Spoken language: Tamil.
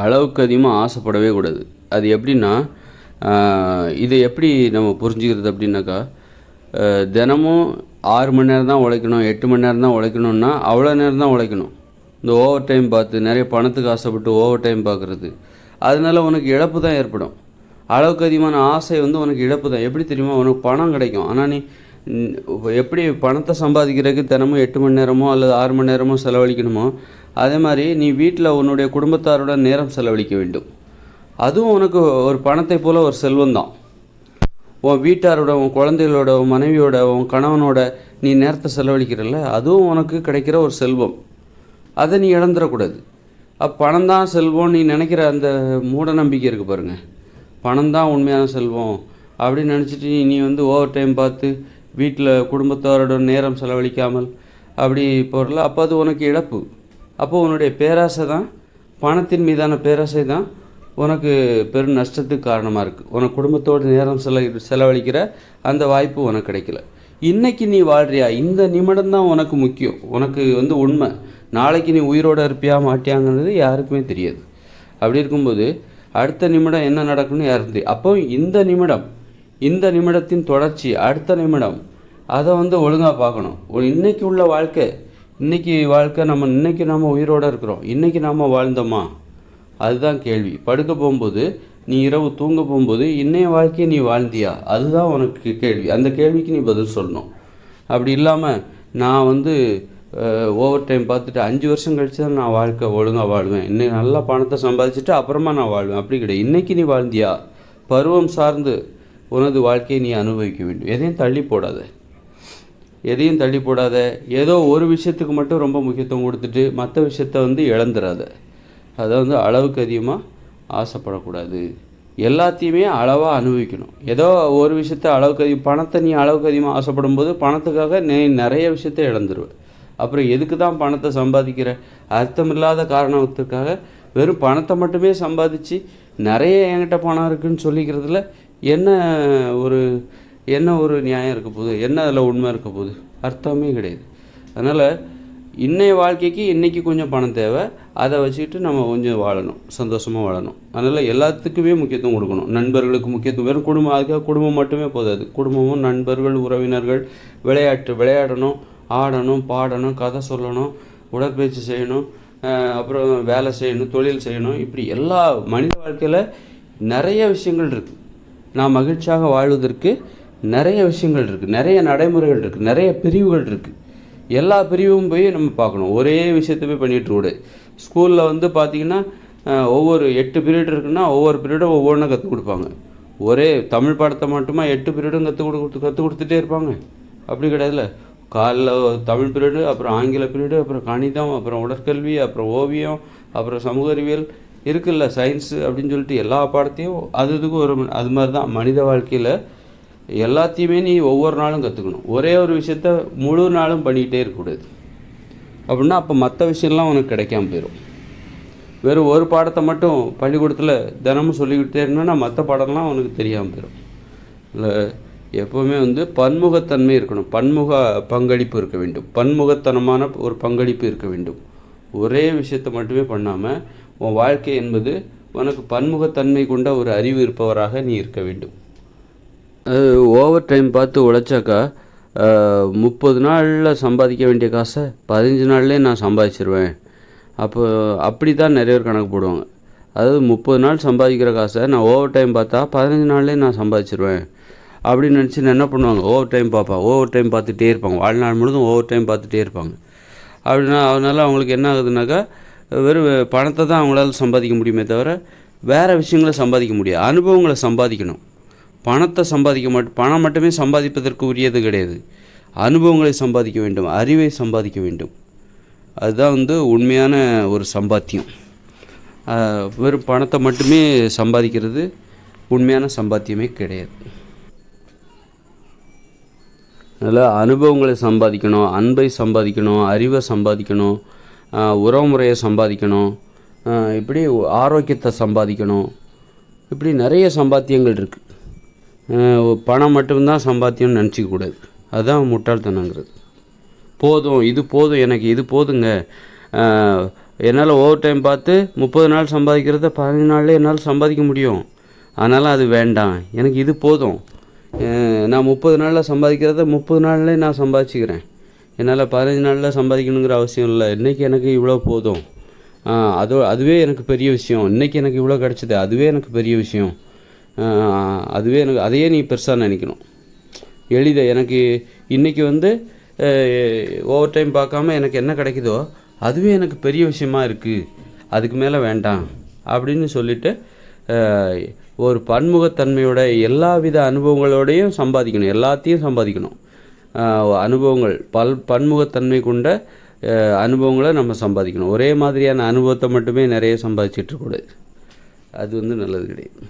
அளவுக்கு அதிகமாக ஆசைப்படவே கூடாது. அது எப்படின்னா இதை எப்படி நம்ம புரிஞ்சுக்கிறது அப்படின்னாக்கா தினமும் ஆறு மணி நேரம் தான் உழைக்கணும் எட்டு மணி நேரம் தான் உழைக்கணும்னா அவ்வளோ நேரம் தான் உழைக்கணும். இந்த ஓவர் டைம் பார்த்து நிறைய பணத்துக்கு ஆசைப்பட்டு ஓவர் டைம் பார்க்குறது. அதனால உனக்கு இழப்பு தான் ஏற்படும். அளவுக்கு அதிகமான ஆசை வந்து உனக்கு இழப்பு தான். எப்படி தெரியுமா உனக்கு பணம் கிடைக்கும். ஆனால் நீ எப்படி பணத்தை சம்பாதிக்கிறதுக்கு தினமும் எட்டு மணி நேரமோ அல்லது ஆறு மணி நேரமோ செலவழிக்கணுமோ அதே மாதிரி நீ வீட்டில் உன்னுடைய குடும்பத்தாருடன் நேரம் செலவழிக்க வேண்டும். அதுவும் உனக்கு ஒரு பணத்தை போல ஒரு செல்வம் தான் உன் வீட்டாரோட உன் குழந்தைகளோட உன் மனைவியோட உன் கணவனோட நீ நேரத்தை செலவழிக்கிறல்ல அதுவும் உனக்கு கிடைக்கிற ஒரு செல்வம். அதை நீ இழந்துடக்கூடாது. அப்போ பணம் தான் செல்வம் நீ நினைக்கிற அந்த மூட நம்பிக்கை இருக்குது பாருங்க. பணம் தான் உண்மையான செல்வம். அப்படின்னு நினச்சிட்டு நீ நீ வந்து ஓவர் டைம் பார்த்து வீட்டில் குடும்பத்தாரோட நேரம் செலவழிக்காமல் அப்படி போகிறல அப்போ அது உனக்கு இழப்பு. அப்போது உன்னுடைய பேராசை தான் பணத்தின் மீதான பேராசை தான் உனக்கு பெரும் நஷ்டத்துக்கு காரணமாக இருக்குது உனக்கு குடும்பத்தோடு நேரம் செல செலவழிக்கிற அந்த வாய்ப்பு உனக்கு கிடைக்கல. இன்றைக்கி நீ வாழ்றியா? இந்த நிமிடம் தான் உனக்கு முக்கியம். உனக்கு வந்து உண்மை. நாளைக்கு நீ உயிரோட இருப்பியா மாட்டியாங்கிறது யாருக்குமே தெரியாது. அப்படி இருக்கும்போது அடுத்த நிமிடம் என்ன நடக்கும்னு யாரும் தெரியும் அப்போ இந்த நிமிடம் இந்த நிமிடத்தின் தொடர்ச்சி அடுத்த நிமிடம் அதை வந்து ஒழுங்காக பார்க்கணும். ஒரு இன்னைக்கு உள்ள வாழ்க்கை இன்றைக்கி வாழ்க்கை நம்ம இன்னைக்கு நம்ம உயிரோட இருக்கிறோம். இன்றைக்கி நாம் வாழ்ந்தோமா? அதுதான் கேள்வி. படுக்க போகும்போது நீ இரவு தூங்க போகும்போது இன்னைய வாழ்க்கையை நீ வாழ்ந்தியா? அதுதான் உனக்கு கேள்வி. அந்த கேள்விக்கு நீ பதில் சொல்லணும். அப்படி இல்லாமல் நான் வந்து ஓவர் டைம் பார்த்துட்டு அஞ்சு வருஷம் கழிச்சு தான் நான் வாழ்க்கை ஒழுங்காக வாழ்வேன். இன்னைக்கு நல்லா பணத்தை சம்பாதிச்சுட்டு அப்புறமா நான் வாழ்வேன். அப்படி கிடையாது. இன்றைக்கி நீ வாழ்ந்தியா? பருவம் சார்ந்து உனது வாழ்க்கையை நீ அனுபவிக்க வேண்டும். எதையும் தள்ளி போடாத. எதையும் தள்ளி போடாத. ஏதோ ஒரு விஷயத்துக்கு மட்டும் ரொம்ப முக்கியத்துவம் கொடுத்துட்டு மற்ற விஷயத்த வந்து இழந்துடாத அதை வந்து அளவுக்கு அதிகமாக ஆசைப்படக்கூடாது. எல்லாத்தையுமே அளவாக அனுபவிக்கணும். ஏதோ ஒரு விஷயத்த அளவுக்கு அதிகம் பணத்தை நீ அளவுக்கு அதிகமாக ஆசைப்படும் போது பணத்துக்காக நீ நிறைய விஷயத்த இழந்துருவேன் அப்புறம் எதுக்கு தான் பணத்தை சம்பாதிக்கிற? அர்த்தமில்லாத காரணத்துக்காக வெறும் பணத்தை மட்டுமே சம்பாதிச்சு நிறைய என்கிட்ட பணம் இருக்குன்னு சொல்லிக்கிறதுல என்ன ஒரு என்ன ஒரு நியாயம் இருக்க போகுது? என்ன அதில் உண்மை இருக்க போகுது? அர்த்தமே கிடையாது. அதனால் இன்னைய வாழ்க்கைக்கு இன்றைக்கி கொஞ்சம் பணம் தேவை. அதை வச்சுக்கிட்டு நம்ம கொஞ்சம் வாழணும். சந்தோஷமாக வாழணும். அதனால் எல்லாத்துக்குமே முக்கியத்துவம் கொடுக்கணும். நண்பர்களுக்கு முக்கியத்துவம். வெறும் குடும்பம் அதுக்காக குடும்பம் மட்டுமே போதாது. குடும்பமும் நண்பர்கள் உறவினர்கள் விளையாட்டு விளையாடணும் ஆடணும் பாடணும் கதை சொல்லணும் உடற்பயிற்சி செய்யணும் அப்புறம் வேலை செய்யணும் தொழில் செய்யணும். இப்படி எல்லா மனித வாழ்க்கையில் நிறைய விஷயங்கள் இருக்குது நான் மகிழ்ச்சியாக வாழ்வதற்கு நிறைய விஷயங்கள் இருக்குது நிறைய நடைமுறைகள் இருக்குது நிறைய பிரிவுகள் இருக்குது எல்லா பிரிவும் போய் நம்ம பார்க்கணும். ஒரே விஷயத்த போய் பண்ணிட்டு ஸ்கூலில் வந்து பார்த்திங்கன்னா ஒவ்வொரு எட்டு பீரியட் இருக்குன்னா ஒவ்வொரு பீரியடும் ஒவ்வொன்றும் கற்றுக் கொடுப்பாங்க. ஒரே தமிழ் பாடத்தை மட்டுமா எட்டு பீரியடும் கற்றுக் கொடுத்து கற்றுக் கொடுத்துட்டே இருப்பாங்க. அப்படி கிடையாதுல்ல. காலைல தமிழ் பீரியடு அப்புறம் ஆங்கில பீரியடு அப்புறம் கணிதம் அப்புறம் உடற்கல்வி அப்புறம் ஓவியம் அப்புறம் சமூக அறிவியல் இருக்குல்ல. சயின்ஸு அப்படின்னு சொல்லிட்டு எல்லா பாடத்தையும் அது இதுக்கும் ஒரு அது மாதிரி தான். மனித வாழ்க்கையில் எல்லாத்தையுமே நீ ஒவ்வொரு நாளும் கற்றுக்கணும் ஒரே ஒரு விஷயத்த முழு நாளும் பண்ணிக்கிட்டே இருக்கக்கூடாது. அப்படின்னா அப்போ மற்ற விஷயம்லாம் உனக்கு கிடைக்காம போயிடும் வெறும் ஒரு பாடத்தை மட்டும் பள்ளிக்கூடத்தில் தினமும் சொல்லிக்கிட்டே இருந்தோன்னா மற்ற பாடம்லாம் உனக்கு தெரியாமல் போயிடும் இல்லை எப்போவுமே வந்து பன்முகத்தன்மை இருக்கணும். பன்முக பங்களிப்பு இருக்க வேண்டும். பன்முகத்தனமான ஒரு பங்களிப்பு இருக்க வேண்டும். ஒரே விஷயத்தை மட்டுமே பண்ணாமல் உன் வாழ்க்கை என்பது உனக்கு பன்முகத்தன்மை கொண்ட ஒரு அறிவு இருப்பவராக நீ இருக்க வேண்டும். ஓவர் டைம் பார்த்து உழைச்சாக்கா முப்பது நாளில் சம்பாதிக்க வேண்டிய காசை பதினஞ்சு நாள்லேயே நான் சம்பாதிச்சிருவேன். அப்போ அப்படி தான் நிறைய பேர் கணக்கு போடுவாங்க. அதாவது முப்பது நாள் சம்பாதிக்கிற காசை நான் ஓவர் டைம் பார்த்தா பதினஞ்சு நாள்லேயே நான் சம்பாதிச்சிருவேன். அப்படின்னு நினச்சி என்ன பண்ணுவாங்க? ஓவர் டைம் பார்ப்பா ஓவர் டைம் பார்த்துட்டே இருப்பாங்க. வாழ்நாள் முழுதும் ஓவர் டைம் பார்த்துட்டே இருப்பாங்க. அப்படின்னா அதனால் அவங்களுக்கு என்ன ஆகுதுனாக்கா வெறும் பணத்தை தான் அவங்களால சம்பாதிக்க முடியுமே தவிர வேறு விஷயங்களை சம்பாதிக்க முடியாது. அனுபவங்களை சம்பாதிக்கணும். பணத்தை சம்பாதிக்க மாட்டோம் பணம் மட்டுமே சம்பாதிப்பதற்கு உரியது கிடையாது. அனுபவங்களை சம்பாதிக்க வேண்டும் அறிவை சம்பாதிக்க வேண்டும். அதுதான் வந்து உண்மையான ஒரு சம்பாத்தியம். வெறும் பணத்தை மட்டுமே சம்பாதிக்கிறது உண்மையான சம்பாத்தியமே கிடையாது. அதில் அனுபவங்களை சம்பாதிக்கணும் அன்பை சம்பாதிக்கணும் அறிவை சம்பாதிக்கணும் உறவுமுறையை சம்பாதிக்கணும் இப்படி ஆரோக்கியத்தை சம்பாதிக்கணும் இப்படி நிறைய சம்பாத்தியங்கள் இருக்குது பணம் மட்டும்தான் சம்பாத்தியம்னு நினச்சிக்கூடாது அதுதான் முட்டாள்தனங்கிறது. போதும் இது போதும் எனக்கு இது போதுங்க. என்னால் ஓவர் டைம் பார்த்து முப்பது நாள் சம்பாதிக்கிறத பதினஞ்சு நாளில் என்னால் சம்பாதிக்க முடியும். அதனால் அது வேண்டாம். எனக்கு இது போதும். நான் முப்பது நாளில் சம்பாதிக்கிறத முப்பது நாள்லேயே நான் சம்பாதிச்சுக்கிறேன். என்னால் பதினஞ்சு நாளில் சம்பாதிக்கணுங்கிற அவசியம் இல்லை. இன்றைக்கி எனக்கு இவ்வளோ போதும். அது அதோ அதுவே எனக்கு பெரிய விஷயம். இன்றைக்கி எனக்கு இவ்வளோ கிடச்சிது. அதுவே எனக்கு பெரிய விஷயம். அதுவே எனக்கு அதையே நீ பெருசாக நினைக்கணும். எளித எனக்கு இன்றைக்கி வந்து ஓவர் டைம் பார்க்காம எனக்கு என்ன கிடைக்குதோ அதுவே எனக்கு பெரிய விஷயமா இருக்குது அதுக்கு மேலே வேண்டாம். அப்படின்னு சொல்லிட்டு ஒரு பன்முகத்தன்மையோட எல்லா வித அனுபவங்களோடையும் சம்பாதிக்கணும். எல்லாத்தையும் சம்பாதிக்கணும். அனுபவங்கள் பல் பன்முகத்தன்மை கொண்ட அனுபவங்களை நம்ம சம்பாதிக்கணும். ஒரே மாதிரியான அனுபவத்தை மட்டுமே நிறைய சம்பாதிச்சிட்டு இருக்கக்கூடாது. அது வந்து நல்லது கிடையாது.